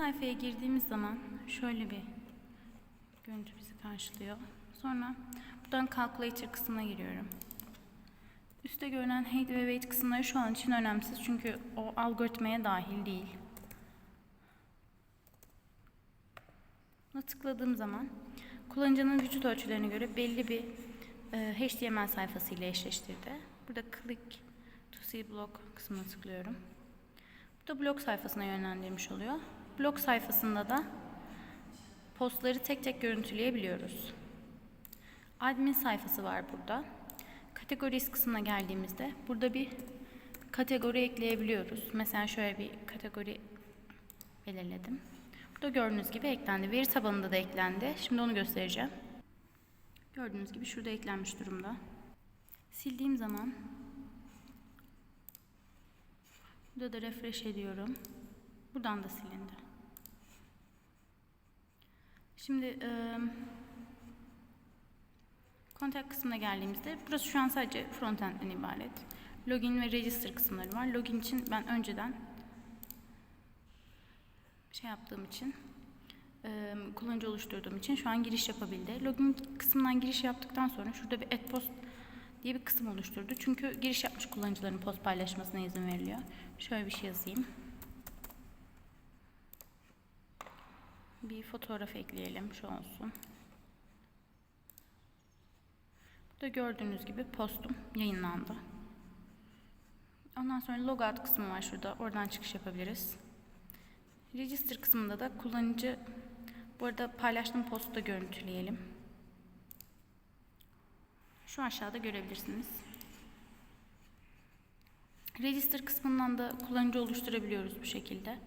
sayfaya girdiğimiz zaman şöyle bir görüntü bizi karşılıyor. Sonra buradan Calculator kısmına giriyorum. Üste görünen height ve weight kısımları şu an için önemsiz çünkü o algoritmaya dahil değil. Buna tıkladığım zaman kullanıcının vücut ölçülerine göre belli bir e, HTML sayfası ile eşleştirdi. Burada click to see blog kısmına tıklıyorum. Bu da blog sayfasına yönlendirmiş oluyor. Blog sayfasında da postları tek tek görüntüleyebiliyoruz. Admin sayfası var burada. Categories kısmına geldiğimizde burada bir kategori ekleyebiliyoruz. Mesela şöyle bir kategori belirledim. Burada gördüğünüz gibi eklendi. Veri tabanında da eklendi. Şimdi onu göstereceğim. Gördüğünüz gibi şurada eklenmiş durumda. Sildiğim zaman burada da refresh ediyorum. Buradan da silindi. Şimdi e, kontak kısmına geldiğimizde burası şu an sadece frontend'den ibaret. Login ve register kısımları var. Login için ben önceden şey yaptığım için e, kullanıcı oluşturduğum için şu an giriş yapabildi. Login kısmından giriş yaptıktan sonra şurada bir add post diye bir kısım oluşturdu. Çünkü giriş yapmış kullanıcıların post paylaşmasına izin veriliyor. Şöyle bir şey yazayım. Bir fotoğraf ekleyelim. Şu olsun. Burada gördüğünüz gibi postum yayınlandı. Ondan sonra logout kısmı var şurada. Oradan çıkış yapabiliriz. Register kısmında da kullanıcı bu arada paylaştığım postu da görüntüleyelim. Şu aşağıda görebilirsiniz. Register kısmından da kullanıcı oluşturabiliyoruz bu şekilde.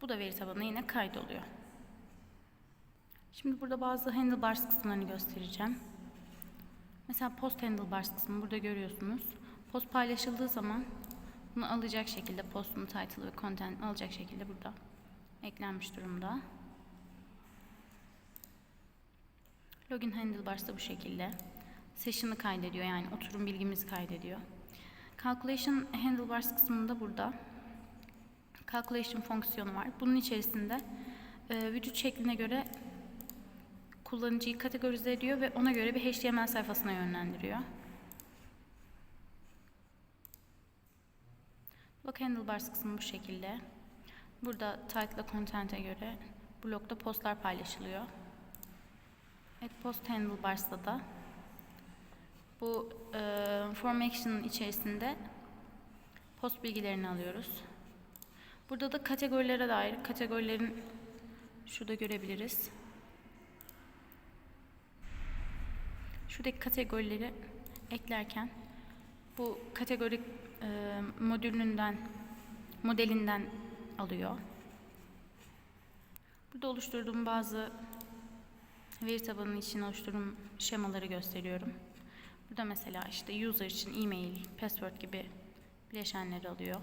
Bu da veri tabanına yine kaydoluyor. Şimdi burada bazı handlebars kısımlarını göstereceğim. Mesela post handlebars kısmını burada görüyorsunuz. Post paylaşıldığı zaman bunu alacak şekilde postun title ve content alacak şekilde burada eklenmiş durumda. Login handlebars da bu şekilde. Session'ı kaydediyor yani oturum bilgimizi kaydediyor. Calculation handlebars kısmında burada calculation fonksiyonu var. Bunun içerisinde e, vücut şekline göre kullanıcıyı kategorize ediyor ve ona göre bir HTML sayfasına yönlendiriyor. Blog handlebars kısmı bu şekilde. Burada title content'e göre blogda postlar paylaşılıyor. Add post handlebars'ta da bu e, form action'ın içerisinde post bilgilerini alıyoruz. Burada da kategorilere dair kategorilerin şurada görebiliriz. Şuradaki kategorileri eklerken bu kategori e, modülünden modelinden alıyor. Burada oluşturduğum bazı veri tabanı için oluşturduğum şemaları gösteriyorum. Burada mesela işte user için e-mail, password gibi bileşenleri alıyor.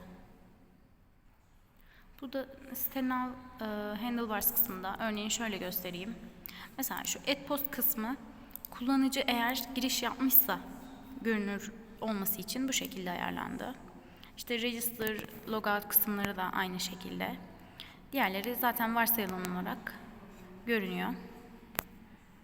Burada sitenin e, handlebars kısmında örneğin şöyle göstereyim. Mesela şu add post kısmı kullanıcı eğer giriş yapmışsa görünür olması için bu şekilde ayarlandı. İşte register, logout kısımları da aynı şekilde. Diğerleri zaten varsayılan olarak görünüyor.